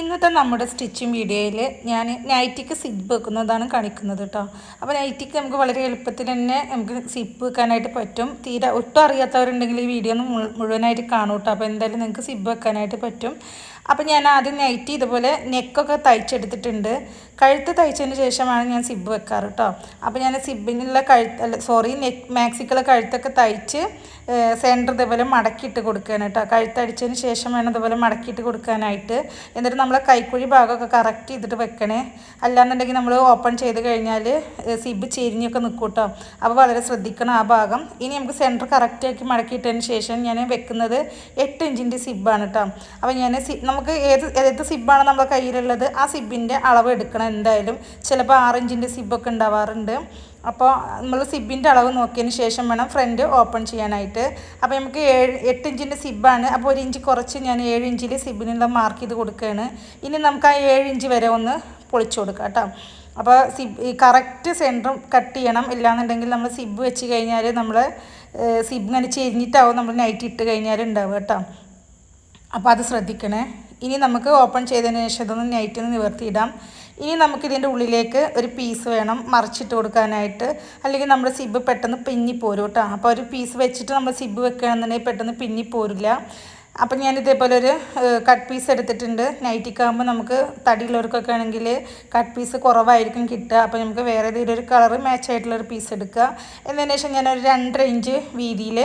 ഇന്നത്തെ നമ്മുടെ സ്റ്റിച്ചിങ് വീഡിയോയിൽ ഞാൻ നൈറ്റിക്ക് സിബ് വെക്കുന്നതാണ് കാണിക്കുന്നത് കേട്ടോ. അപ്പോൾ നൈറ്റിക്ക് നമുക്ക് വളരെ എളുപ്പത്തിൽ തന്നെ നമുക്ക് സിബ് വെക്കാനായിട്ട് പറ്റും. തീരെ ഒട്ടും അറിയാത്തവരുണ്ടെങ്കിൽ ഈ വീഡിയോ ഒന്ന് മുഴുവനായിട്ട് കാണൂട്ടോ അപ്പോൾ എന്തായാലും നിങ്ങൾക്ക് സിബ് വെക്കാനായിട്ട് പറ്റും. അപ്പോൾ ഞാൻ ആദ്യം നൈറ്റി ഇതുപോലെ നെക്കൊക്കെ തയ്ച്ചെടുത്തിട്ടുണ്ട്. കഴുത്ത് തയ്ച്ചതിന് ശേഷമാണ് ഞാൻ സിബ് വെക്കാറ് കേട്ടോ അപ്പോൾ ഞാൻ സിബിനുള്ള കഴുത്ത് അല്ല സോറി നെക്ക് മാക്സിക്കുള്ള കഴുത്തൊക്കെ തയ്ച്ച് സെന്റർ ഇതുപോലെ മടക്കിയിട്ട് കൊടുക്കുകയാണ് കേട്ടോ കഴുത്തടിച്ചതിന് ശേഷം വേണം ഇതുപോലെ മടക്കിയിട്ട് കൊടുക്കാനായിട്ട്. എന്നിട്ട് നമ്മൾ കൈക്കുഴി ഭാഗമൊക്കെ കറക്റ്റ് ചെയ്തിട്ട് വെക്കണേ. അല്ലാന്നുണ്ടെങ്കിൽ നമ്മൾ ഓപ്പൺ ചെയ്ത് കഴിഞ്ഞാൽ സിബ് ചെരിഞ്ഞൊക്കെ നിൽക്കും കേട്ടോ അപ്പോൾ വളരെ ശ്രദ്ധിക്കണം ആ ഭാഗം. ഇനി നമുക്ക് സെന്റർ കറക്റ്റാക്കി മടക്കിയിട്ടതിന് ശേഷം ഞാൻ വെക്കുന്നത് എട്ട് ഇഞ്ചിന്റെ സിബാണ് കേട്ടോ അപ്പോൾ ഞാൻ നമുക്ക് ഏത് ഏത് സിബാണ് നമ്മുടെ കയ്യിലുള്ളത്? ആ സിബിന്റെ അളവ് എടുക്കണം എന്തായാലും. ചിലപ്പോൾ ആറിഞ്ചിന്റെ സിബൊക്കെ ഉണ്ടാവാറുണ്ട്. അപ്പോൾ നമ്മൾ സിബിന്റെ അളവ് നോക്കിയതിന് ശേഷം വേണം ഫ്രണ്ട് ഓപ്പൺ ചെയ്യാനായിട്ട്. അപ്പോൾ നമുക്ക് ഏഴ് എട്ട് ഇഞ്ചിന്റെ സിബാണ്. അപ്പോൾ ഒരു ഇഞ്ച് കുറച്ച് ഞാൻ ഏഴ് ഇഞ്ചിൽ സിബിനുള്ള മാർക്ക് ചെയ്ത് കൊടുക്കുകയാണ്. ഇനി നമുക്ക് ആ ഏഴ് ഇഞ്ച് വരെ ഒന്ന് പൊളിച്ചു കൊടുക്കാം കേട്ടോ. അപ്പോൾ സിബ് ഈ കറക്റ്റ് സെന്ററും കട്ട് ചെയ്യണം. ഇല്ലാന്നുണ്ടെങ്കിൽ നമ്മൾ സിബ് വെച്ച് കഴിഞ്ഞാൽ നമ്മൾ സിബ് ഇങ്ങനെ ചെരിഞ്ഞിട്ടാവും നമ്മൾ നൈറ്റ് ഇട്ട് കഴിഞ്ഞാൽ ഉണ്ടാവുക കേട്ടോ. അപ്പോൾ അത് ശ്രദ്ധിക്കണേ. ഇനി നമുക്ക് ഓപ്പൺ ചെയ്തതിന് ശേഷം ഇതൊന്ന് നൈറ്റിൽ നിന്ന് നിവർത്തിയിടാം. ഇനി നമുക്കിതിന്റെ ഉള്ളിലേക്ക് ഒരു പീസ് വേണം മറിച്ചിട്ട് കൊടുക്കാനായിട്ട്. അല്ലെങ്കിൽ നമ്മുടെ സിബ് പെട്ടെന്ന് പിന്നി പോരും കേട്ടോ അപ്പോൾ ഒരു പീസ് വെച്ചിട്ട് നമ്മൾ സിബ് വെക്കുകയാണെന്നുണ്ടെങ്കിൽ പെട്ടെന്ന് പിന്നി പോരില്ല അപ്പം ഞാൻ ഇതേപോലെ ഒരു കട്ട് പീസ് എടുത്തിട്ടുണ്ട്. നൈറ്റിക്കാകുമ്പോൾ നമുക്ക് തടിയുള്ളവർക്കൊക്കെ ആണെങ്കിൽ കട്ട് പീസ് കുറവായിരിക്കും കിട്ടുക. അപ്പോൾ നമുക്ക് വേറെ ഏതെങ്കിലും ഒരു കളർ മാച്ച് ആയിട്ടുള്ള ഒരു പീസ് എടുക്കുക. എന്നതിന് ശേഷം ഞാൻ ഒരു രണ്ടര ഇഞ്ച് വീതിയിൽ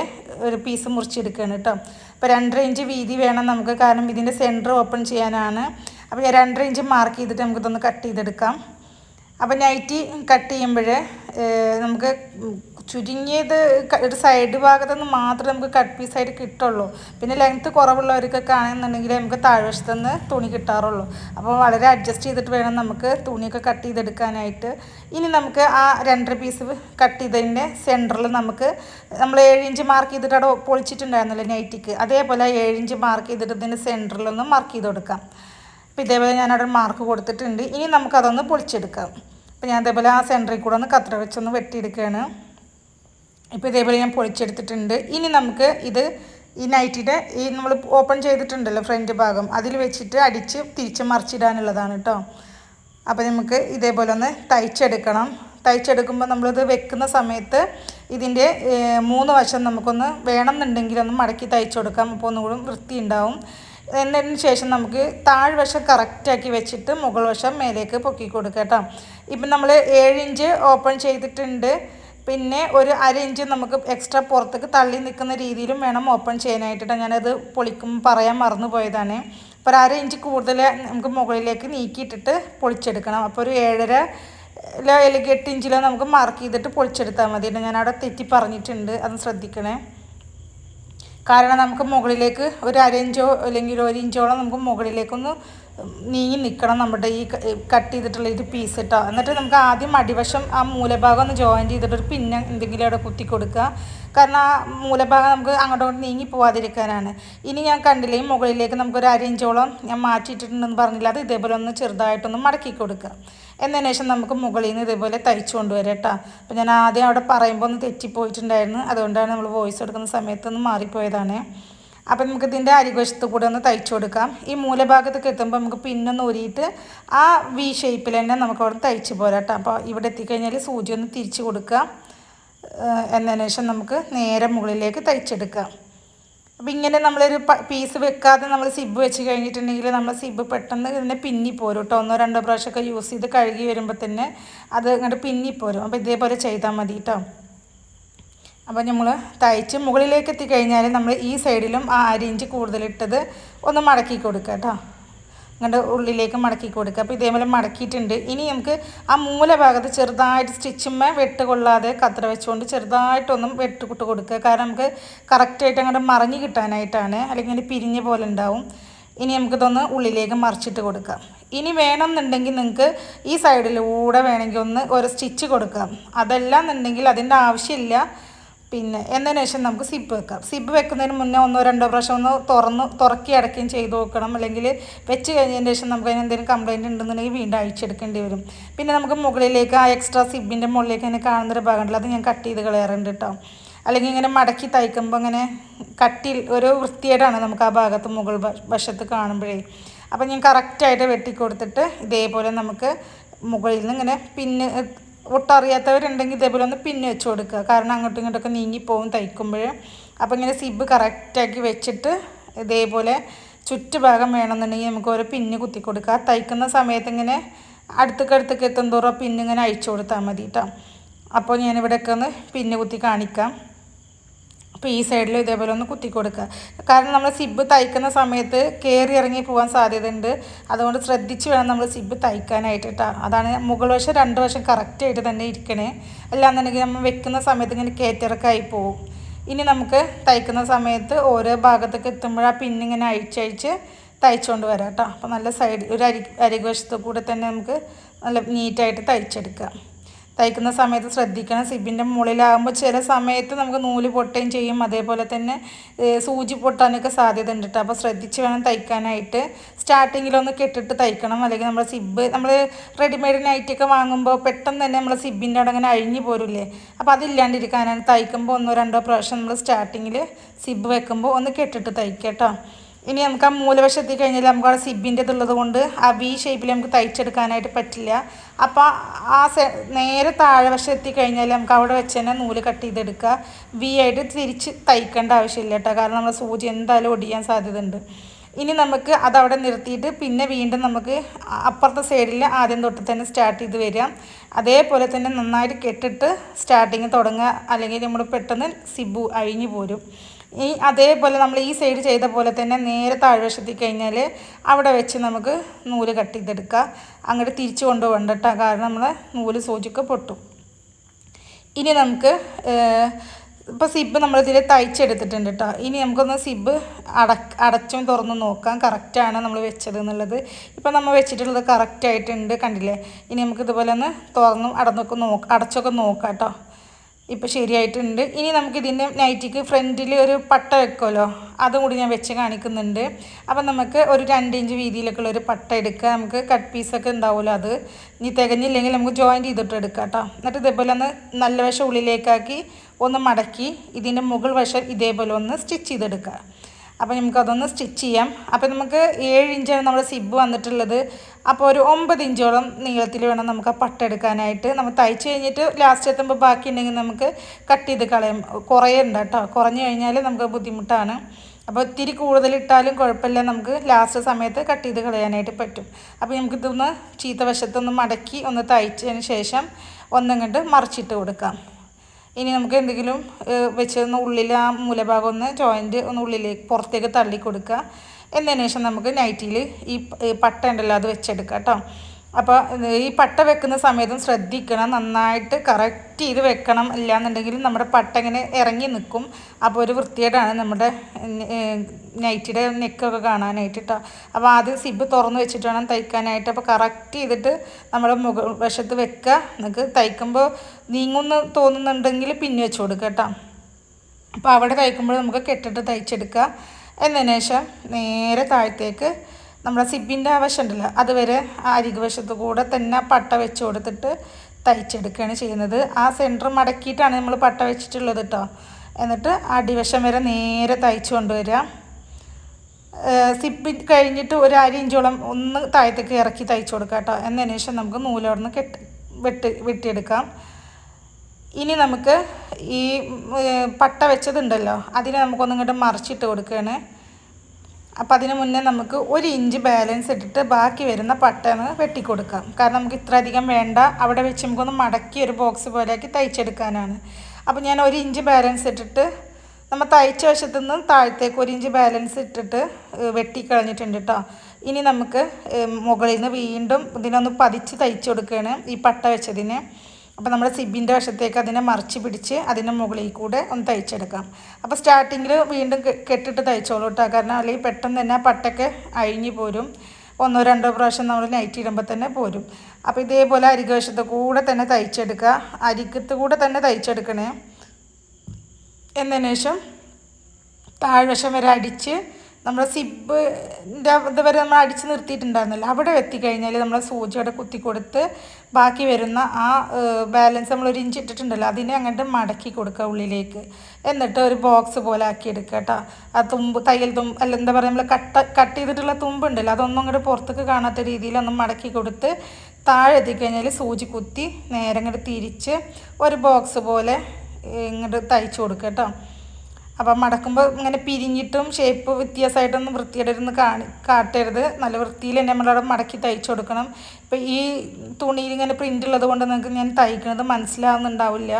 ഒരു പീസ് മുറിച്ചെടുക്കുകയാണ് കേട്ടോ. അപ്പോൾ രണ്ടര ഇഞ്ച് വീതി വേണം നമുക്ക്. കാരണം ഇതിന്റെ സെന്റർ ഓപ്പൺ ചെയ്യാനാണ്. അപ്പോൾ ഞാൻ രണ്ടര ഇഞ്ച് മാർക്ക് ചെയ്തിട്ട് നമുക്കിതൊന്ന് കട്ട് ചെയ്തെടുക്കാം. അപ്പോൾ നൈറ്റി കട്ട് ചെയ്യുമ്പോൾ നമുക്ക് ചുരുങ്ങിയത് ഒരു സൈഡ് ഭാഗത്തു നിന്ന് മാത്രമേ നമുക്ക് കട്ട് പീസായിട്ട് കിട്ടുള്ളൂ. പിന്നെ ലെങ്ത്ത് കുറവുള്ളവർക്കൊക്കെ ആണെന്നുണ്ടെങ്കിൽ നമുക്ക് താഴ്വശത്തു നിന്ന് തുണി കിട്ടാറുള്ളൂ. അപ്പോൾ വളരെ അഡ്ജസ്റ്റ് ചെയ്തിട്ട് വേണം നമുക്ക് തുണിയൊക്കെ കട്ട് ചെയ്തെടുക്കാനായിട്ട്. ഇനി നമുക്ക് ആ രണ്ടര പീസ് കട്ട് ചെയ്തതിന്റെ സെന്ററിൽ നമുക്ക് നമ്മൾ ഏഴ് ഇഞ്ച് മാർക്ക് ചെയ്തിട്ട് അവിടെ പൊളിച്ചിട്ടുണ്ടായിരുന്നല്ലോ നൈറ്റിക്ക് അതേപോലെ ഏഴ് ഇഞ്ച് മാർക്ക് ചെയ്തിട്ട് ഇതിന്റെ സെന്ററിലൊന്ന് മാർക്ക് ചെയ്ത് കൊടുക്കാം. അപ്പോൾ ഇതേപോലെ ഞാനവിടെ മാർക്ക് കൊടുത്തിട്ടുണ്ട്. ഇനി നമുക്കതൊന്ന് പൊളിച്ചെടുക്കാം. അപ്പോൾ ഞാൻ അതേപോലെ ആ സെന്ററിൽ കൂടെ ഒന്ന് കത്ര വെച്ചൊന്ന് വെട്ടിയെടുക്കുകയാണ്. ഇപ്പോൾ ഇതേപോലെ ഞാൻ പൊളിച്ചെടുത്തിട്ടുണ്ട്. ഇനി നമുക്ക് ഇത് ഈ നൈറ്റിന്റെ ഈ നമ്മൾ ഓപ്പൺ ചെയ്തിട്ടുണ്ടല്ലോ ഫ്രണ്ട് ഭാഗം. അതിൽ വെച്ചിട്ട് അടിച്ച് തിരിച്ച് മറിച്ചിടാനുള്ളതാണ് കേട്ടോ അപ്പോൾ നമുക്ക് ഇതേപോലെ ഒന്ന് തയ്ച്ചെടുക്കണം. തയ്ച്ചെടുക്കുമ്പോൾ നമ്മളിത് വെക്കുന്ന സമയത്ത് ഇതിന്റെ മൂന്ന് വശം നമുക്കൊന്ന് വേണമെന്നുണ്ടെങ്കിൽ ഒന്ന് മടക്കി തയ്ച്ചു കൊടുക്കാം. അപ്പോൾ ഒന്നുകൂടി വൃത്തി ഉണ്ടാവും. എന്നതിന് ശേഷം നമുക്ക് താഴ്വശം കറക്റ്റാക്കി വെച്ചിട്ട് മുകൾ വശം മേലേക്ക് പൊക്കി കൊടുക്കാം കേട്ടോ ഇപ്പം നമ്മൾ ഏഴ് ഇഞ്ച് ഓപ്പൺ ചെയ്തിട്ടുണ്ട്. പിന്നെ ഒരു അര ഇഞ്ച് നമുക്ക് എക്സ്ട്രാ പുറത്തേക്ക് തള്ളി നിൽക്കുന്ന രീതിയിലും വേണം ഓപ്പൺ ചെയ്യാനായിട്ടിട്ട്. ഞാനത് പൊളിക്കും പറയാൻ മറന്നു പോയതാണ്. അപ്പോൾ ഒരു അര ഇഞ്ച് കൂടുതൽ നമുക്ക് മുകളിലേക്ക് നീക്കിയിട്ടിട്ട് പൊളിച്ചെടുക്കണം. അപ്പോൾ ഒരു ഏഴര ലോ അല്ലെങ്കിൽ എട്ട് ഇഞ്ചിലോ നമുക്ക് മാർക്ക് ചെയ്തിട്ട് പൊളിച്ചെടുത്താൽ മതി ഞാനവിടെ തെറ്റി പറഞ്ഞിട്ടുണ്ട്. അത് ശ്രദ്ധിക്കണേ. കാരണം നമുക്ക് മുകളിലേക്ക് ഒരു അര ഇഞ്ചോ അല്ലെങ്കിൽ ഒരു ഇഞ്ചോളം നമുക്ക് മുകളിലേക്കൊന്ന് നീങ്ങി നിൽക്കണം നമ്മുടെ ഈ കട്ട് ചെയ്തിട്ടുള്ള ഇത് പീസ് ഇട്ടോ. എന്നിട്ട് നമുക്ക് ആദ്യം അടിവശം ആ മൂലഭാഗം ഒന്ന് ജോയിൻ ചെയ്തിട്ട് ഒരു പിന്നെ എന്തെങ്കിലും അവിടെ കുത്തി കൊടുക്കുക. കാരണം ആ മൂലഭാഗം നമുക്ക് അങ്ങോട്ടും നീങ്ങി പോവാതിരിക്കാനാണ്. ഇനി ഞാൻ കണ്ടില്ലേ മുകളിലേക്ക് നമുക്കൊരു അരയിഞ്ചോളം ഞാൻ മാറ്റിയിട്ടുണ്ടെന്ന് പറഞ്ഞില്ല അത് ഇതേപോലെ ഒന്ന് ചെറുതായിട്ടൊന്ന് മടക്കി കൊടുക്കുക. എന്നതിന് ശേഷം നമുക്ക് മുകളിൽ നിന്ന് ഇതേപോലെ തയ്ച്ചു കൊണ്ടുവരാം കേട്ടോ. അപ്പോൾ ഞാൻ ആദ്യം അവിടെ പറയുമ്പോൾ ഒന്ന് തെറ്റിപ്പോയിട്ടുണ്ടായിരുന്നു. അതുകൊണ്ടാണ് നമ്മൾ വോയിസ് എടുക്കുന്ന സമയത്തൊന്ന് മാറിപ്പോയതാണ്. അപ്പം നമുക്ക് ഇതിന്റെ അരികശത്ത് കൂടെ ഒന്ന് തയ്ച്ചു കൊടുക്കാം. ഈ മൂലഭാഗത്തൊക്കെ എത്തുമ്പോൾ നമുക്ക് പിന്നൊന്ന് ഊരിയിട്ട് ആ വി ഷേപ്പിൽ തന്നെ നമുക്ക് അവിടെ തയ്ച്ച് പോരാട്ടോ അപ്പോൾ ഇവിടെ എത്തിക്കഴിഞ്ഞാൽ സൂചി ഒന്ന് തിരിച്ച് കൊടുക്കാം. എന്നതിന് ശേഷം നമുക്ക് നേരെ മുകളിലേക്ക് തയ്ച്ചെടുക്കാം. അപ്പോൾ ഇങ്ങനെ നമ്മളൊരു പീസ് വെക്കാതെ നമ്മൾ സിബ് വെച്ച് കഴിഞ്ഞിട്ടുണ്ടെങ്കിൽ നമ്മൾ സിബ് പെട്ടെന്ന് ഇതിനെ പിന്നിപ്പോരും കേട്ടോ ഒന്നോ രണ്ടോ പ്രാവശ്യമൊക്കെ യൂസ് ചെയ്ത് കഴുകി വരുമ്പോൾ തന്നെ അത് ഇങ്ങോട്ട് പിന്നിപ്പോരും അപ്പോൾ ഇതേപോലെ ചെയ്താൽ മതി കേട്ടോ അപ്പോൾ നമ്മൾ തയ്ച്ച് മുകളിലേക്ക് എത്തിക്കഴിഞ്ഞാൽ നമ്മൾ ഈ സൈഡിലും ആ അരിഞ്ച് കൂടുതലിട്ടത് ഒന്ന് മടക്കി കൊടുക്കുക കേട്ടോ. അങ്ങോട്ട് ഉള്ളിലേക്ക് മടക്കി കൊടുക്കുക. അപ്പോൾ ഇതേപോലെ മടക്കിയിട്ടുണ്ട്. ഇനി നമുക്ക് ആ മൂല മൂലഭാഗത്ത് ചെറുതായിട്ട് സ്റ്റിച്ചുമ്മേ വെട്ട് കൊള്ളാതെ കത്ര വെച്ചുകൊണ്ട് ചെറുതായിട്ടൊന്നും വെട്ടുകുട്ട് കൊടുക്കുക. കാരണം നമുക്ക് കറക്റ്റായിട്ട് അങ്ങോട്ട് മറിഞ്ഞ് കിട്ടാനായിട്ടാണ്. അല്ലെങ്കിൽ പിരിഞ്ഞ പോലെ ഉണ്ടാവും. ഇനി നമുക്കിതൊന്ന് ഉള്ളിലേക്ക് മറിച്ചിട്ട് കൊടുക്കാം. ഇനി വേണമെന്നുണ്ടെങ്കിൽ നിങ്ങൾക്ക് ഈ സൈഡിലൂടെ വേണമെങ്കിൽ ഒന്ന് ഒരു സ്റ്റിച്ച് കൊടുക്കാം. അതല്ല എന്നുണ്ടെങ്കിൽ അതിന്റെ ആവശ്യമില്ല. പിന്നെ എന്നതിന് ശേഷം നമുക്ക് സിബ് വെക്കാം. സിബ് വെക്കുന്നതിന് മുന്നേ ഒന്നോ രണ്ടോ പ്രാവശ്യം ഒന്ന് തുറന്ന് തുറക്കി അടക്കുകയും ചെയ്ത് നോക്കണം. അല്ലെങ്കിൽ വെച്ച് കഴിഞ്ഞതിന് ശേഷം നമുക്ക് അതിന് എന്തെങ്കിലും ഉണ്ടെന്നുണ്ടെങ്കിൽ വീണ്ടും അഴിച്ചെടുക്കേണ്ടി വരും. പിന്നെ നമുക്ക് മുകളിലേക്ക് ആ എക്സ്ട്രാ സിബിന്റെ മുകളിലേക്ക് അതിന് കാണുന്നൊരു ഭാഗമുണ്ട് അത് ഞാൻ കട്ട് ചെയ്ത് കളയാറുണ്ട് കേട്ടോ അല്ലെങ്കിൽ ഇങ്ങനെ മടക്കി തയ്ക്കുമ്പോൾ അങ്ങനെ കട്ടിൽ ഒരു വൃത്തിയേടാണ് നമുക്ക് ആ ഭാഗത്ത് മുകൾ വശത്ത് കാണുമ്പോഴേ. അപ്പോൾ ഞാൻ കറക്റ്റായിട്ട് വെട്ടിക്കൊടുത്തിട്ട് ഇതേപോലെ നമുക്ക് മുകളിൽ നിന്ന് ഇങ്ങനെ പിന്നെ ഒട്ടറിയാത്തവരുണ്ടെങ്കിൽ ഇതേപോലെ ഒന്ന് പിന്നെ വെച്ച് കൊടുക്കുക. കാരണം അങ്ങോട്ടും ഇങ്ങോട്ടൊക്കെ നീങ്ങിപ്പോവും തയ്ക്കുമ്പോൾ. അപ്പോൾ ഇങ്ങനെ സിബ് കറക്റ്റാക്കി വെച്ചിട്ട് ഇതേപോലെ ചുറ്റുഭാഗം വേണമെന്നുണ്ടെങ്കിൽ നമുക്ക് ഓരോ പിന്ന് കുത്തി കൊടുക്കുക. തയ്ക്കുന്ന സമയത്ത് ഇങ്ങനെ അടുത്തേക്ക് അടുത്തേക്ക് എത്തും തോറും പിന്നിങ്ങനെ അഴിച്ചു കൊടുത്താൽ മതി കേട്ടോ അപ്പോൾ ഞാനിവിടെയൊക്കെ ഒന്ന് പിന്ന് കുത്തി കാണിക്കാം. അപ്പോൾ ഈ സൈഡിൽ ഇതേപോലെ ഒന്ന് കുത്തി കൊടുക്കുക. കാരണം നമ്മൾ സിബ് തയ്ക്കുന്ന സമയത്ത് കയറി ഇറങ്ങി പോകാൻ സാധ്യതയുണ്ട്. അതുകൊണ്ട് ശ്രദ്ധിച്ച് വേണം നമ്മൾ സിബ് തയ്ക്കാനായിട്ട് കേട്ടോ അതാണ് മുകൾ വശം രണ്ട് വശം കറക്റ്റായിട്ട് തന്നെ ഇരിക്കണേ. അല്ലാന്നുണ്ടെങ്കിൽ നമ്മൾ വെക്കുന്ന സമയത്ത് ഇങ്ങനെ കയറ്റിറക്കായി പോകും ഇനി നമുക്ക് തയ്ക്കുന്ന സമയത്ത് ഓരോ ഭാഗത്തേക്ക് എത്തുമ്പോൾ ആ പിന്നിങ്ങനെ അഴിച്ചഴിച്ച് തയ്ച്ചുകൊണ്ട് വരാം കേട്ടോ അപ്പോൾ നല്ല സൈഡ് ഒരു അരി അരികുവശത്ത് കൂടെ തന്നെ നമുക്ക് നല്ല നീറ്റായിട്ട് തയ്ച്ചെടുക്കാം. തയ്ക്കുന്ന സമയത്ത് ശ്രദ്ധിക്കണം. സിബിന്റെ മുകളിലാകുമ്പോൾ ചില സമയത്ത് നമുക്ക് നൂൽ പൊട്ടുകയും ചെയ്യും. അതേപോലെ തന്നെ സൂചി പൊട്ടാനൊക്കെ സാധ്യത ഉണ്ട് കേട്ടോ അപ്പോൾ ശ്രദ്ധിച്ച് വേണം തയ്ക്കാനായിട്ട്. സ്റ്റാർട്ടിങ്ങിലൊന്ന് കെട്ടിട്ട് തയ്ക്കണം. അല്ലെങ്കിൽ നമ്മൾ സിബ് നമ്മൾ റെഡിമെയ്ഡ് നൈറ്റൊക്കെ വാങ്ങുമ്പോൾ പെട്ടെന്ന് തന്നെ നമ്മൾ സിബിന്റെ അവിടെ അങ്ങനെ അഴിഞ്ഞു പോരില്ലേ? അപ്പോൾ അതില്ലാണ്ടിരിക്കാനാണ് തയ്ക്കുമ്പോൾ ഒന്നോ രണ്ടോ പ്രാവശ്യം നമ്മൾ സ്റ്റാർട്ടിങ്ങിൽ സിബ് വെക്കുമ്പോൾ ഒന്ന് കെട്ടിട്ട് തയ്ക്കാം കേട്ടോ ഇനി നമുക്ക് ആ മൂലവശം എത്തിക്കഴിഞ്ഞാൽ നമുക്ക് അവിടെ സിബിന്റെ ഉള്ളത് കൊണ്ട് ആ വി ഷേപ്പിൽ നമുക്ക് തയ്ച്ചെടുക്കാനായിട്ട് പറ്റില്ല. അപ്പോൾ ആ സെ നേരെ താഴെ വശം എത്തിക്കഴിഞ്ഞാൽ നമുക്ക് അവിടെ വെച്ച് തന്നെ നൂൽ കട്ട് ചെയ്തെടുക്കുക. വി ആയിട്ട് തിരിച്ച് തയ്ക്കേണ്ട ആവശ്യമില്ല കേട്ടോ. കാരണം നമ്മൾ സൂചി എന്തായാലും ഒടിയാൻ സാധ്യതയുണ്ട്. ഇനി നമുക്ക് അതവിടെ നിർത്തിയിട്ട് പിന്നെ വീണ്ടും നമുക്ക് അപ്പുറത്തെ സൈഡിൽ ആദ്യം തൊട്ട് തന്നെ സ്റ്റാർട്ട് ചെയ്ത് വരിക. അതേപോലെ തന്നെ നന്നായിട്ട് കെട്ടിട്ട് സ്റ്റാർട്ടിങ് തുടങ്ങുക. അല്ലെങ്കിൽ നമ്മൾ പെട്ടെന്ന് സിബു അഴിഞ്ഞു പോരും. ഈ അതേപോലെ നമ്മൾ ഈ സൈഡ് ചെയ്ത പോലെ തന്നെ നേരെ താഴ്വശത്തി കഴിഞ്ഞാൽ അവിടെ വെച്ച് നമുക്ക് നൂൽ കട്ട് ചെയ്തെടുക്കുക അങ്ങോട്ട് തിരിച്ചു കൊണ്ടുപോകണ്ട കേട്ടോ കാരണം നമ്മൾ നൂൽ സൂചിക്ക് പൊട്ടും. ഇനി നമുക്ക് ഇപ്പോൾ സിബ് നമ്മളിതിൽ തയ്ച്ചെടുത്തിട്ടുണ്ട് കേട്ടോ ഇനി നമുക്കൊന്ന് സിബ് അട അടച്ചും തുറന്ന് നോക്കാം. കറക്റ്റാണ് നമ്മൾ വെച്ചത് എന്നുള്ളത്. ഇപ്പം നമ്മൾ വെച്ചിട്ടുള്ളത് കറക്റ്റായിട്ടുണ്ട് കണ്ടില്ലേ? ഇനി നമുക്ക് ഇതുപോലെ ഒന്ന് തുറന്നും അടന്നൊക്കെ നോക്കാം അടച്ചൊക്കെ നോക്കാം കേട്ടോ ഇപ്പോൾ ശരിയായിട്ടുണ്ട്. ഇനി നമുക്ക് ഇതിന്റെ നൈറ്റിക്ക് ഫ്രണ്ടിൽ ഒരു പട്ട വെക്കുമല്ലോ അതും കൂടി ഞാൻ വെച്ച് കാണിക്കുന്നുണ്ട്. അപ്പം നമുക്ക് ഒരു രണ്ട് ഇഞ്ച് വീതിയിലൊക്കെ ഉള്ള ഒരു പട്ട എടുക്കുക. നമുക്ക് കട്ട് പീസൊക്കെ ഉണ്ടാവുമല്ലോ അത്. ഇനി തികഞ്ഞില്ലെങ്കിൽ നമുക്ക് ജോയിന്റ് ചെയ്തിട്ട് എടുക്കാം കേട്ടോ. എന്നിട്ട് ഇതേപോലെ ഒന്ന് നല്ല വശം ഉള്ളിലേക്കാക്കി ഒന്ന് മടക്കി ഇതിന്റെ മുകൾ വശം ഇതേപോലെ ഒന്ന് സ്റ്റിച്ച് ചെയ്തെടുക്കുക. അപ്പോൾ നമുക്കതൊന്ന് സ്റ്റിച്ച് ചെയ്യാം. അപ്പോൾ നമുക്ക് ഏഴ് ഇഞ്ചാണ് നമ്മുടെ സിബ് വന്നിട്ടുള്ളത്. അപ്പോൾ ഒരു ഒമ്പത് ഇഞ്ചോളം നീളത്തിൽ വേണം നമുക്ക് ആ പട്ടെടുക്കാനായിട്ട് നമ്മൾ തയ്ച്ച് കഴിഞ്ഞിട്ട് ലാസ്റ്റ് എത്തുമ്പോൾ ബാക്കി ഉണ്ടെങ്കിൽ നമുക്ക് കട്ട് ചെയ്ത് കളയാം. കുറയുണ്ട് കേട്ടോ കുറഞ്ഞു കഴിഞ്ഞാൽ നമുക്ക് ബുദ്ധിമുട്ടാണ്. അപ്പോൾ ഇത്തിരി കൂടുതലിട്ടാലും കുഴപ്പമില്ല. നമുക്ക് ലാസ്റ്റ് സമയത്ത് കട്ട് ചെയ്ത് കളയാനായിട്ട് പറ്റും. അപ്പോൾ നമുക്കിതൊന്ന് ചീത്ത വശത്തൊന്ന് മടക്കി ഒന്ന് തയ്ച്ചതിന് ശേഷം ഒന്നങ്ങോട്ട് മറിച്ചിട്ട് കൊടുക്കാം. ഇനി നമുക്ക് എന്തെങ്കിലും വെച്ചൊന്ന് ഉള്ളിൽ ആ മൂലഭാഗം ഒന്ന് ജോയിന്റ് ഒന്ന് ഉള്ളിലേക്ക് പുറത്തേക്ക് തള്ളി കൊടുക്കുക എന്നതിന് ശേഷം നമുക്ക് നൈറ്റിയിൽ ഈ പട്ട ഉണ്ടല്ലോ അത് വെച്ചെടുക്കാം കേട്ടോ അപ്പോൾ ഈ പട്ട വെക്കുന്ന സമയത്തും ശ്രദ്ധിക്കണം നന്നായിട്ട് കറക്റ്റ് ചെയ്ത് വെക്കണം ഇല്ലാന്നുണ്ടെങ്കിൽ നമ്മുടെ പട്ട ഇങ്ങനെ ഇറങ്ങി നിൽക്കും. അപ്പോൾ ഒരു വൃത്തികേടാണ് നമ്മുടെ നൈറ്റിയുടെ നെക്കൊക്കെ കാണാനായിട്ട് കേട്ടോ അപ്പോൾ ആദ്യം സിബ് തുറന്ന് വെച്ചിട്ട് വേണം തയ്ക്കാനായിട്ട്. അപ്പോൾ കറക്റ്റ് ചെയ്തിട്ട് നമ്മൾ മുഖ വശത്ത് വെക്കുക നിങ്ങൾക്ക് തയ്ക്കുമ്പോൾ നീങ്ങുമെന്ന് തോന്നുന്നുണ്ടെങ്കിൽ പിന്നെ വെച്ച് കൊടുക്കുക കേട്ടോ അപ്പോൾ അവിടെ തയ്ക്കുമ്പോൾ നമുക്ക് കെട്ടിട്ട് തയ്ച്ചെടുക്കുക എന്നതിന് ശേഷം നേരെ താഴത്തേക്ക് നമ്മുടെ സിബിന്റെ ആ വശമുണ്ടല്ലോ അതുവരെ ആ വശത്ത് കൂടെ തന്നെ പട്ട വെച്ച് കൊടുത്തിട്ട് തയ്ച്ചെടുക്കുകയാണ് ചെയ്യുന്നത്. ആ സെന്റർ മടക്കിയിട്ടാണ് നമ്മൾ പട്ട വെച്ചിട്ടുള്ളത് കേട്ടോ എന്നിട്ട് അടിവശം വരെ നേരെ തയ്ച്ചു കൊണ്ടുവരിക. സിബ് കഴിഞ്ഞിട്ട് ഒരു അര ഇഞ്ചോളം ഒന്ന് താഴത്തേക്ക് ഇറക്കി തയ്ച്ചു കൊടുക്കാം കേട്ടോ എന്നതിന് ശേഷം നമുക്ക് നൂലോടന്ന് കെട്ട് വെട്ടി വെട്ടിയെടുക്കാം. ഇനി നമുക്ക് ഈ പട്ട വെച്ചതുണ്ടല്ലോ. അതിനെ നമുക്കൊന്നിങ്ങോട്ട് മറിച്ചിട്ട് കൊടുക്കുകയാണ്. അപ്പം അതിന് മുന്നേ നമുക്ക് ഒരു ഇഞ്ച് ബാലൻസ് ഇട്ടിട്ട് ബാക്കി വരുന്ന പട്ടന്ന് വെട്ടിക്കൊടുക്കാം. കാരണം നമുക്ക് ഇത്ര അധികം വേണ്ട. അവിടെ വെച്ച് നമുക്കൊന്ന് മടക്കി ഒരു ബോക്സ് പോലെയാക്കി തയ്ച്ചെടുക്കാനാണ്. അപ്പോൾ ഞാൻ ഒരു ഇഞ്ച് ബാലൻസ് ഇട്ടിട്ട് നമ്മൾ തയ്ച്ച വശത്തു നിന്ന് താഴത്തേക്ക് ഒരു ഇഞ്ച് ബാലൻസ് ഇട്ടിട്ട് വെട്ടിക്കളഞ്ഞിട്ടുണ്ട് കേട്ടോ ഇനി നമുക്ക് മുകളിൽ നിന്ന് വീണ്ടും ഇതിനൊന്ന് പതിച്ച് തയ്ച്ചു കൊടുക്കുകയാണ് ഈ പട്ട വെച്ചതിന്. അപ്പോൾ നമ്മൾ സിബിന്റെ വശത്തേക്ക് അതിനെ മറിച്ച് പിടിച്ച് അതിന്റെ മുകളിൽ കൂടെ ഒന്ന് തയ്ച്ചെടുക്കാം. അപ്പോൾ സ്റ്റാർട്ടിങ്ങിൽ വീണ്ടും കെട്ടിട്ട് തയ്ച്ചോളൂ കേട്ടോ കാരണം അല്ലെങ്കിൽ പെട്ടെന്ന് തന്നെ പട്ടൊക്കെ അഴിഞ്ഞു പോരും. ഒന്നോ രണ്ടോ പ്രാവശ്യം നമ്മൾ നൈറ്റ് ഇടുമ്പോൾ തന്നെ പോരും. അപ്പോൾ ഇതേപോലെ അരികവശത്ത് കൂടെ തന്നെ തയ്ച്ചെടുക്കുക. അരിക്കത്ത് കൂടെ തന്നെ തയ്ച്ചെടുക്കണേ. എന്നതിന് ശേഷം താഴ്വശം വരെ അടിച്ച് നമ്മുടെ സിബിന്റെ ഇത് വരെ നമ്മൾ അടിച്ച് നിർത്തിയിട്ടുണ്ടായിരുന്നല്ലോ. അവിടെ എത്തിക്കഴിഞ്ഞാൽ നമ്മൾ സൂചി അവിടെ കുത്തി കൊടുത്ത് ബാക്കി വരുന്ന ആ ബാലൻസ് നമ്മൾ ഒരു ഇഞ്ച് ഇട്ടിട്ടുണ്ടല്ലോ അതിനെ അങ്ങോട്ട് മടക്കി കൊടുക്കുക ഉള്ളിലേക്ക്. എന്നിട്ട് ഒരു ബോക്സ് പോലെ ആക്കി എടുക്കുക കേട്ടോ. ആ തുമ്പ് തയ്യൽ തുമ്പ് അല്ല എന്താ പറയുക നമ്മൾ കട്ട കട്ട് ചെയ്തിട്ടുള്ള തുമ്പുണ്ടല്ലോ അതൊന്നും അങ്ങോട്ട് പുറത്തേക്ക് കാണാത്ത രീതിയിൽ ഒന്ന് മടക്കി കൊടുത്ത് താഴെ എത്തിക്കഴിഞ്ഞാൽ സൂചി കുത്തി നേരെ അങ്ങോട്ട് തിരിച്ച് ഒരു ബോക്സ് പോലെ ഇങ്ങോട്ട് തയ്ച്ചു കൊടുക്കുക കേട്ടോ. അപ്പം മടക്കുമ്പോൾ ഇങ്ങനെ പിരിഞ്ഞിട്ടും ഷേപ്പ് വ്യത്യാസമായിട്ടൊന്നും വൃത്തിയിടരുന്ന് കാണി കാട്ടരുത്. നല്ല വൃത്തിയിൽ തന്നെ നമ്മളവിടെ മടക്കി തയ്ച്ചു കൊടുക്കണം. ഇപ്പം ഈ തുണിയിൽ ഇങ്ങനെ പ്രിന്റ് ഉള്ളത് കൊണ്ട് നിങ്ങൾക്ക് ഞാൻ തയ്ക്കുന്നത് മനസ്സിലാവുന്നുണ്ടാവില്ല.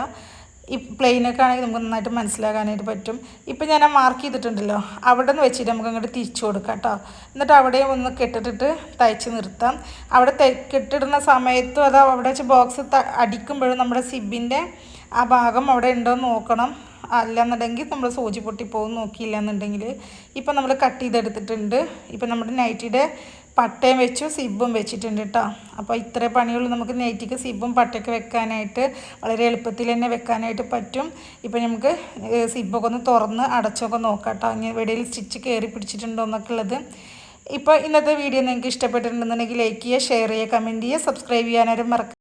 ഈ പ്ലെയിനൊക്കെ ആണെങ്കിൽ നമുക്ക് നന്നായിട്ട് മനസ്സിലാക്കാനായിട്ട് പറ്റും. ഇപ്പം ഞാൻ ആ മാർക്ക് ചെയ്തിട്ടുണ്ടല്ലോ അവിടെ നിന്ന് വെച്ചിട്ട് നമുക്ക് അങ്ങോട്ട് തിരിച്ചു കൊടുക്കാം കേട്ടോ എന്നിട്ട് അവിടെ ഒന്ന് കെട്ടിട്ടിട്ട് തയ്ച്ച് നിർത്താം. അവിടെ കെട്ടിടുന്ന സമയത്തും അത് അവിടെ വെച്ച് ബോക്സ് അടിക്കുമ്പോഴും നമ്മുടെ സിബിന്റെ ആ ഭാഗം അവിടെ ഉണ്ടോ എന്ന് നോക്കണം. അല്ലെന്നുണ്ടെങ്കിൽ നമ്മൾ സൂചി പൊട്ടിപ്പോകും നോക്കിയില്ല എന്നുണ്ടെങ്കിൽ ഇപ്പം നമ്മൾ കട്ട് ചെയ്തെടുത്തിട്ടുണ്ട്. ഇപ്പം നമ്മുടെ നൈറ്റിയുടെ പട്ടയും വെച്ചു സിബും വെച്ചിട്ടുണ്ട് കേട്ടോ അപ്പോൾ ഇത്രേ പണിയുള്ളൂ. നമുക്ക് നൈറ്റിക്ക് സിബും പട്ടയൊക്കെ വെക്കാനായിട്ട് വളരെ എളുപ്പത്തിൽ തന്നെ വെക്കാനായിട്ട് പറ്റും. ഇപ്പം നമുക്ക് സിബൊക്കെ ഒന്ന് തുറന്ന് അടച്ചൊക്കെ നോക്കാം കേട്ടോ ഇനി എവിടെയും സ്റ്റിച്ച് കയറി പിടിച്ചിട്ടുണ്ടോ എന്നൊക്കെ ഉള്ളത്. ഇപ്പോൾ ഇന്നത്തെ വീഡിയോ നിങ്ങൾക്ക് ഇഷ്ടപ്പെട്ടിട്ടുണ്ടെന്നുണ്ടെങ്കിൽ ലൈക്ക് ചെയ്യുക ഷെയർ ചെയ്യുക കമന്റ് ചെയ്യുക സബ്സ്ക്രൈബ് ചെയ്യാനായിട്ട് മറക്കുക